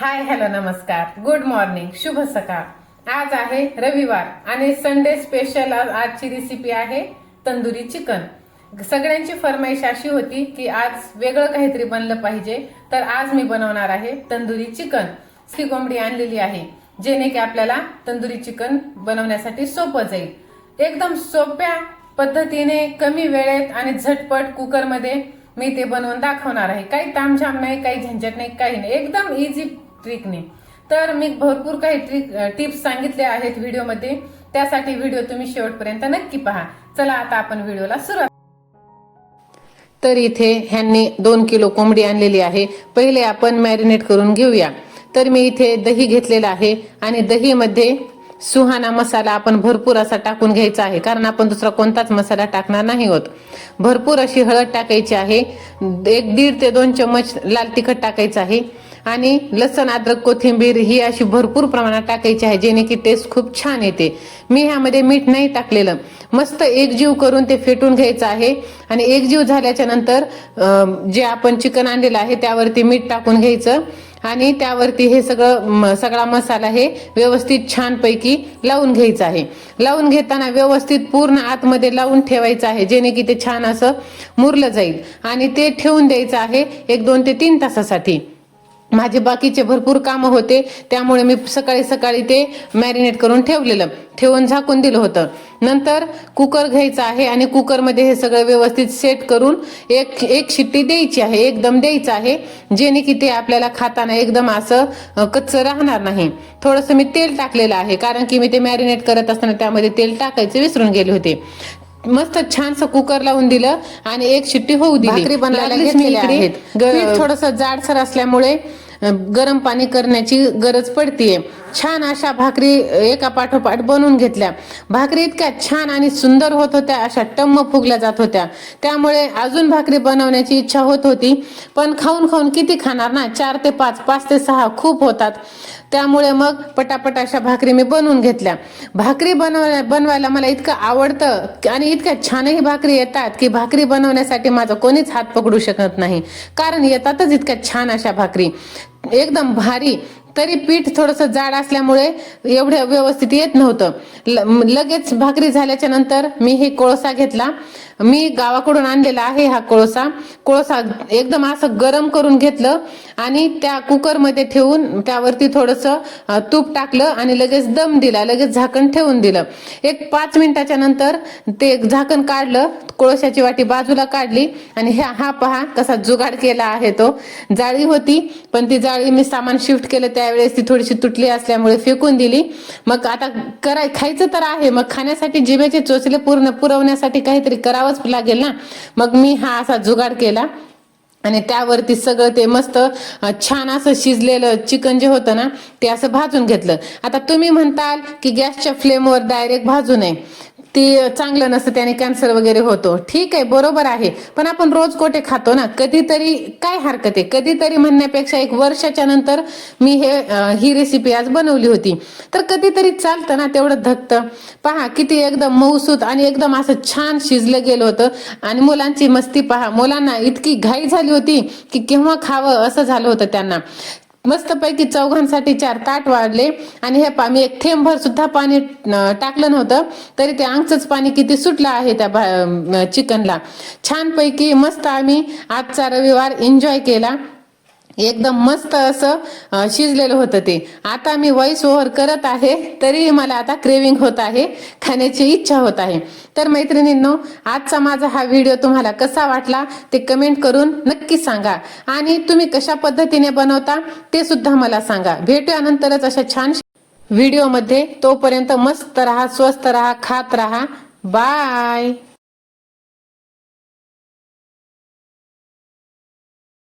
हाय hello नमस्कार. Good morning शुभ सकाळ. आज आहे रविवार आणि संडे स्पेशल आजची रेसिपी आहे तंदुरी चिकन. सगळ्यांची फरमाईश अशी होती की आज वेगळं काहीतरी बनलं पाहिजे. तर आज मी बनवणार आहे तंदुरी चिकन. सी कोंबडी आणलेली आहे जेणे की आपल्याला तंदुरी चिकन बनवण्यासाठी सोपं जाईल. एकदम सोप्या पद्धतीने कमी वेळेत आणि झटपट कुकरमध्ये मी ते बनवून दाखवणार आहे. काही तामझाम नाही काही झंझट नाही काही नाही. एकदम इझी ट्रिकने तर मी भरपूर काही ट्रिक टिप्स सांगितले आहेत व्हिडिओमध्ये. त्यासाठी व्हिडिओ तुम्ही शेवटपर्यंत नक्की पहा. चला आता आपण व्हिडिओला सुरुवात. तर इथे ह्यांनी दोन किलो कोंबडी आणलेली आहे. पहिले आपण मॅरिनेट करून घेऊया. तर मी इथे दही घेतलेलं आहे आणि दहीमध्ये सुहाना मसाला आपण भरपूर असा टाकून घ्यायचा आहे. कारण आपण दुसरा कोणताच मसाला टाकणार नाही होत. भरपूर अशी हळद टाकायची आहे. एक दीड ते दोन चम्मच लाल तिखट टाकायचं आहे. आणि लसण अद्रक कोथिंबीर ही अशी भरपूर प्रमाणात टाकायची आहे जेणे की टेस्ट खूप छान येते. मी ह्यामध्ये मीठ नाही टाकलेलं. मस्त एकजीव करून ते फेटून घ्यायचं आहे. आणि एकजीव झाल्याच्यानंतर जे आपण चिकन आणलेलं आहे त्यावरती मीठ टाकून घ्यायचं. आणि त्यावरती हे सगळं सगळा मसाला हे व्यवस्थित छानपैकी लावून घ्यायचं आहे. लावून घेताना व्यवस्थित पूर्ण आतमध्ये लावून ठेवायचं आहे जेणे की ते छान असं मुरलं जाईल. आणि ते ठेवून द्यायचं आहे एक दोन ते तीन तासासाठी. माझे बाकीचे भरपूर कामं होते त्यामुळे मी सकाळी सकाळी ते मॅरिनेट करून ठेवलेलं ठेवून झाकून दिलं होतं. नंतर कुकर घ्यायचा आहे आणि कुकरमध्ये हे सगळं व्यवस्थित सेट करून एक एक शिट्टी द्यायची आहे एकदम द्यायचं आहे जेणे की ते आपल्याला खाताना एकदम असं कच्चं राहणार नाही. थोडंसं मी तेल टाकलेलं आहे कारण की मी ते मॅरिनेट करत असताना त्यामध्ये तेल टाकायचे विसरून गेले होते. मस्त छानसं कुकर लावून दिलं आणि एक शिट्टी होऊ दिली. भाकरी बनवायला घेतलेल्या आहेत. थोडंसं जाडसर असल्यामुळे गरम पाणी करण्याची गरज पडतीये. छान अशा भाकरी एका पाठोपाठ बनवून घेतल्या. भाकरी इतक्या छान आणि सुंदर होत होत्या अशा टम्म फुगल्या जात होत्या. त्यामुळे अजून भाकरी बनवण्याची इच्छा होत होती पण खाऊन खाऊन किती खाणार ना चार ते पाच पाच ते सहा खूप होतात. त्यामुळे मग पटापट अशा भाकरी मी बनवून घेतल्या. भाकरी बनवायला बनवायला मला इतकं आवडतं आणि इतक्या छानही भाकरी येतात की भाकरी बनवण्यासाठी माझा कोणीच हात पकडू शकत नाही. कारण येतातच इतक्या छान अशा भाकरी. एकदम भारी तरी पीठ थोडंसं जाड असल्यामुळे एवढं व्यवस्थित येत नव्हतं. ल- लगेच भाकरी झाल्याच्यानंतर मी हे कोळसा घेतला. मी गावाकडून आणलेला आहे हा कोळसा. कोळसा एकदम असं गरम करून घेतलं आणि त्या कुकरमध्ये ठेवून त्यावरती थोडंसं तूप टाकलं आणि लगेच दम दिला लगेच झाकण ठेवून दिलं. एक पाच मिनिटाच्या नंतर ते झाकण काढलं कोळशाची वाटी बाजूला काढली आणि ह्या हा पहा कसा जुगाड केला आहे तो. जाळी होती पण ती जाळी मी सामान शिफ्ट केलं त्यावेळेस ती थोडीशी तुटली असल्यामुळे फेकून दिली. मग आता कराय खायचं तर आहे. मग खाण्यासाठी जिभेचे चोचले पूर्ण पुरवण्यासाठी काहीतरी करावंच लागेल ना? मग मी हा असा जुगाड केला. आणि त्यावरती सगळं ते मस्त छान असं शिजलेलं चिकन जे होतं ना ते असं भाजून घेतलं. आता तुम्ही म्हणताल की गॅसच्या फ्लेमवर डायरेक्ट भाजू नये. ती चांगलं नसतं त्याने कॅन्सर वगैरे होतो. ठीक आहे बरोबर आहे. पण आपण रोज कोठे खातो ना कधीतरी काय हरकत आहे? कधीतरी म्हणण्यापेक्षा एक वर्षाच्या नंतर मी हे ही रेसिपी आज बनवली होती. तर कधीतरी चालतं ना तेवढं धकतं. पहा किती एकदम मऊसूत आणि एकदम असं छान शिजलं गेलं होतं. आणि मुलांची मस्ती पहा मुलांना इतकी घाई झाली होती की केव्हा खावं असं झालं होतं त्यांना. मस्तपैकी चौघांसाठी चार ताट वाढले. आणि हे पा मी एक थेंबभर सुद्धा पाणी टाकलं नव्हतं. तरी ते आंगचंच पाणी किती सुटलं आहे त्या भा- चिकनला. छानपैकी मस्त आम्ही आजचा रविवार एन्जॉय केला. एकदम मस्त असं शिजलेलं होतं ते. आता मी व्हॉइस ओव्हर करत आहे तरीही मला आता क्रेविंग होत आहे खाण्याची इच्छा होत आहे. तर मैत्रिणींनो आजचा माझा हा व्हिडिओ तुम्हाला कसा वाटला ते कमेंट करून नक्की सांगा. आणि तुम्ही कशा पद्धतीने बनवता ते सुद्धा मला सांगा. भेटूया नंतरच अशा छान व्हिडिओमध्ये तोपर्यंत मस्त राहा स्वस्त राहा खात राहा. बाय